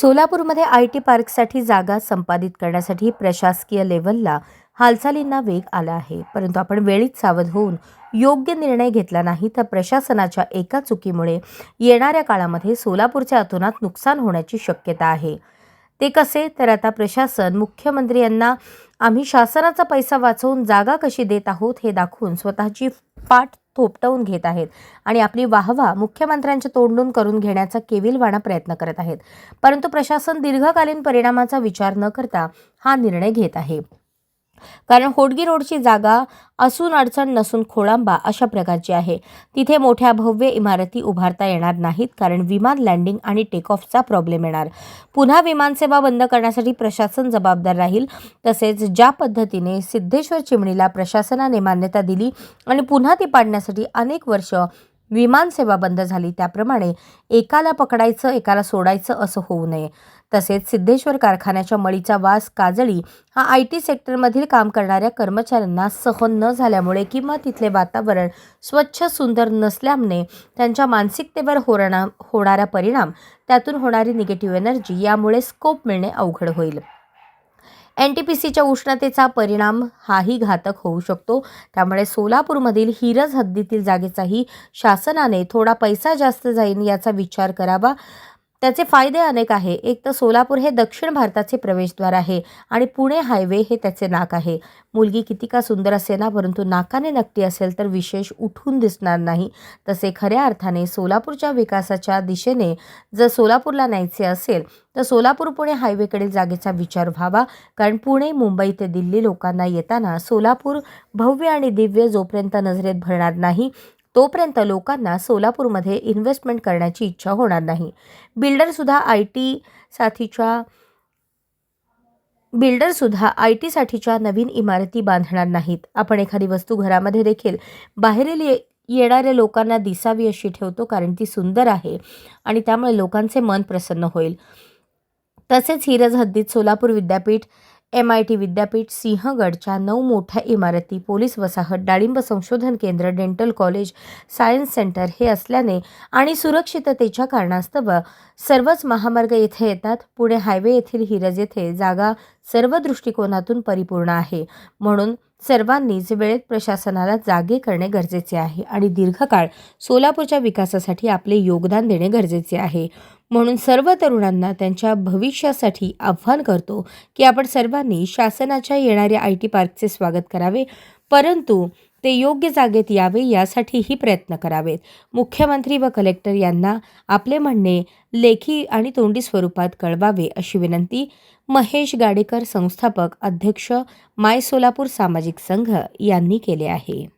सोलापूरमध्ये I T पार्कसाठी जागा संपादित करण्यासाठी प्रशासकीय लेव्हलला हालचालींना वेग आला आहे. परंतु आपण वेळीच सावध होऊन योग्य निर्णय घेतला नाही तर प्रशासनाच्या एका चुकीमुळे येणाऱ्या काळामध्ये सोलापूरच्या अतोनात नुकसान होण्याची शक्यता आहे. ते कसे? तर आता प्रशासन मुख्यमंत्री यांना आम्ही शासनाचा पैसा वाचवून जागा कशी देत आहोत हे दाखवून स्वतःची पाठ थोपटवून घेत आहेत आणि आपली वाहवा मुख्यमंत्र्यांच्या तोंडून करून घेण्याचा केविलवाणा प्रयत्न करत आहेत. परंतु प्रशासन दीर्घकालीन परिणामाचा विचार न करता हा निर्णय घेत आहे. कारण होडगी रोडची जागा असून अडचण नसून खोळांबा अशा प्रकारची आहे. तिथे मोठ्या भव्य इमारती उभारता येणार नाहीत कारण विमान लँडिंग आणि टेकऑफचा प्रॉब्लेम येणार. पुन्हा विमानसेवा बंद करण्यासाठी प्रशासन जबाबदार राहील तसेच ज्या पद्धतीने सिद्धेश्वर चिमणीला प्रशासनाने मान्यता दिली आणि पुन्हा ती पाडण्यासाठी अनेक वर्ष विमानसेवा बंद झाली. त्याप्रमाणे एकाला पकडायचं एकाला सोडायचं असं होऊ नये. तसेच सिद्धेश्वर कारखान्याच्या मळीचा वास काजळी हा आय टी सेक्टरमधील काम करणाऱ्या कर्मचाऱ्यांना सहन न झाल्यामुळे किंवा तिथले वातावरण स्वच्छ सुंदर नसल्यामुळे त्यांच्या मानसिकतेवर होणार होणारा परिणाम त्यातून होणारी निगेटिव्ह एनर्जी यामुळे स्कोप मिळणे अवघड होईल. एन टी पी सीच्या उष्णतेचा परिणाम हाही घातक होऊ शकतो. त्यामुळे सोलापूरमधील हिरज हद्दीतील जागेचाही शासनाने थोडा पैसा जास्त जाईल याचा विचार करावा. त्याचे फायदे अनेक आहे. एक तर सोलापूर हे दक्षिण भारताचे प्रवेशद्वार आहे आणि पुणे हायवे हे त्याचे नाक आहे. मुलगी किती का सुंदर असे ना परंतु नाकाने नकटी असेल तर विशेष उठून दिसणार नाही. तसे खऱ्या अर्थाने सोलापूरच्या विकासाच्या दिशेने जर सोलापूरला न्यायचे असेल तर सोलापूर पुणे हायवेकडील जागेचा विचार व्हावा. कारण पुणे मुंबई ते दिल्ली लोकांना येताना सोलापूर भव्य आणि दिव्य जोपर्यंत नजरेत भरणार नाही तोपर्यंत लोकांना सोलापूरमध्ये इन्व्हेस्टमेंट करण्याची इच्छा होणार नाही. बिल्डरसुद्धा आय टी साथीच्या बिल्डरसुद्धा आय टीसाठीच्या नवीन इमारती बांधणार नाहीत. आपण एखादी वस्तू घरामध्ये देखील बाहेरील ये येणाऱ्या लोकांना दिसावी अशी ठेवतो कारण ती सुंदर आहे आणि त्यामुळे लोकांचे मन प्रसन्न होईल. तसेच हिरज हद्दीत सोलापूर विद्यापीठ एम आय टी विद्यापीठ सिंहगडच्या नऊ मोठ्या इमारती पोलीस वसाहत डाळिंब संशोधन केंद्र डेंटल कॉलेज सायन्स सेंटर हे असल्याने आणि सुरक्षिततेच्या कारणास्तव सर्वच महामार्ग येथे येतात. पुणे हायवे येथील हिरज येथे जागा सर्व दृष्टिकोनातून परिपूर्ण आहे. म्हणून सर्वांनीच वेळेत प्रशासनाला जागे करणे गरजेचे आहे आणि दीर्घकाळ सोलापूरच्या विकासासाठी आपले योगदान देणे गरजेचे आहे. म्हणून सर्व तरुणांना त्यांच्या भविष्यासाठी आव्हान करतो की आपण सर्वांनी शासनाच्या येणाऱ्या आय टी पार्कचे स्वागत करावे. परंतु ते योग्य जागेत यावे यासाठीही प्रयत्न करावेत. मुख्यमंत्री व कलेक्टर यांना आपले म्हणणे लेखी आणि तोंडी स्वरूपात कळवावे अशी विनंती महेश गाडेकर संस्थापक अध्यक्ष माय सोलापूर सामाजिक संघ यांनी केले आहे.